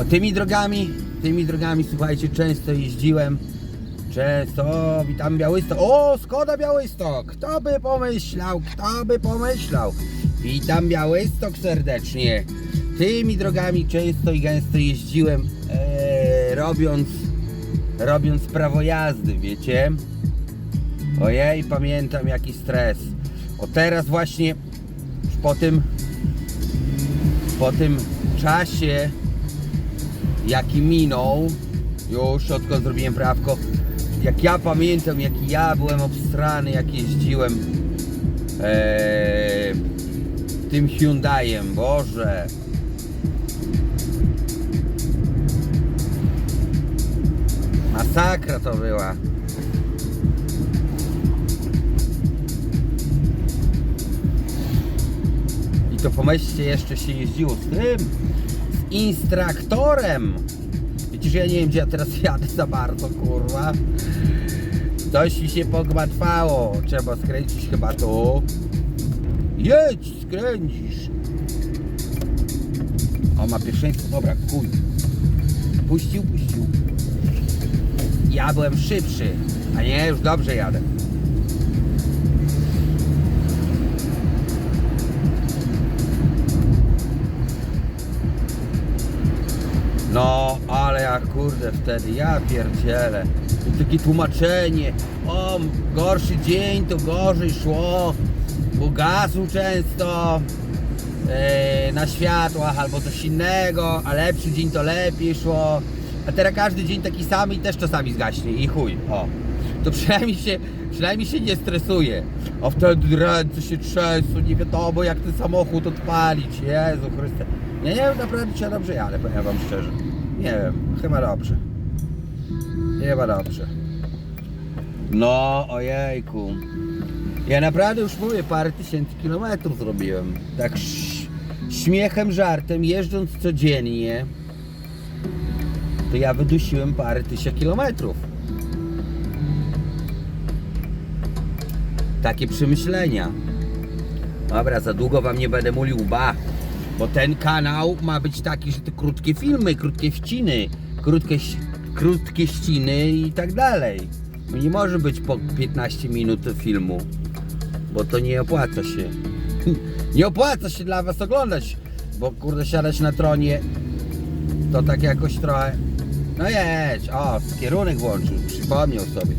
O, tymi drogami, tymi drogami, słuchajcie, często jeździłem. Często, witam Białystok. O, Skoda Białystok! Kto by pomyślał, kto by pomyślał? Witam Białystok serdecznie. Tymi drogami często i gęsto jeździłem, e, robiąc, robiąc prawo jazdy, wiecie? Ojej, pamiętam jaki stres. O teraz właśnie, po tym, po tym czasie, jaki minął, już odkąd zrobiłem prawko, jak ja pamiętam, jaki ja byłem obstrany, jak jeździłem e, tym Hyundaiem, Boże. Masakra to była. I to pomyślcie, jeszcze się jeździło z tym, instruktorem. Widzisz, ja nie wiem, gdzie ja teraz jadę za bardzo, kurwa. Coś mi się pogmatwało. Trzeba skręcić chyba tu. Jedź, skręcisz. O, ma pierwszeństwo. Dobra, kuj. Puścił, puścił. Ja byłem szybszy. A nie, już dobrze jadę. No, ale ja kurde wtedy, ja pierdzielę. I takie tłumaczenie, o, gorszy dzień to gorzej szło, bo gazu często e, na światłach albo coś innego, a lepszy dzień to lepiej szło. A teraz każdy dzień taki sam i też czasami zgaśnie i chuj, o. To przynajmniej się, przynajmniej się nie stresuje. A wtedy ręce się trzęsą, nie wiadomo jak ten samochód odpalić. Jezu Chryste. Nie, nie, naprawdę się dobrze jadę, powiem wam szczerze. Nie wiem, chyba dobrze. Chyba dobrze. No, ojejku. Ja naprawdę już mówię, parę tysięcy kilometrów zrobiłem. Tak śmiechem, żartem, jeżdżąc codziennie, to ja wydusiłem parę tysięcy kilometrów. Takie przemyślenia. Dobra, za długo wam nie będę mówił ba, bo ten kanał ma być taki, że to krótkie filmy, krótkie wciny, krótkie, krótkie ściny i tak dalej. Nie może być po 15 minut filmu, bo to nie opłaca się. Nie opłaca się dla was oglądać, bo kurde siadać na tronie to tak jakoś trochę... No jedź, o, kierunek włączył, przypomniał sobie.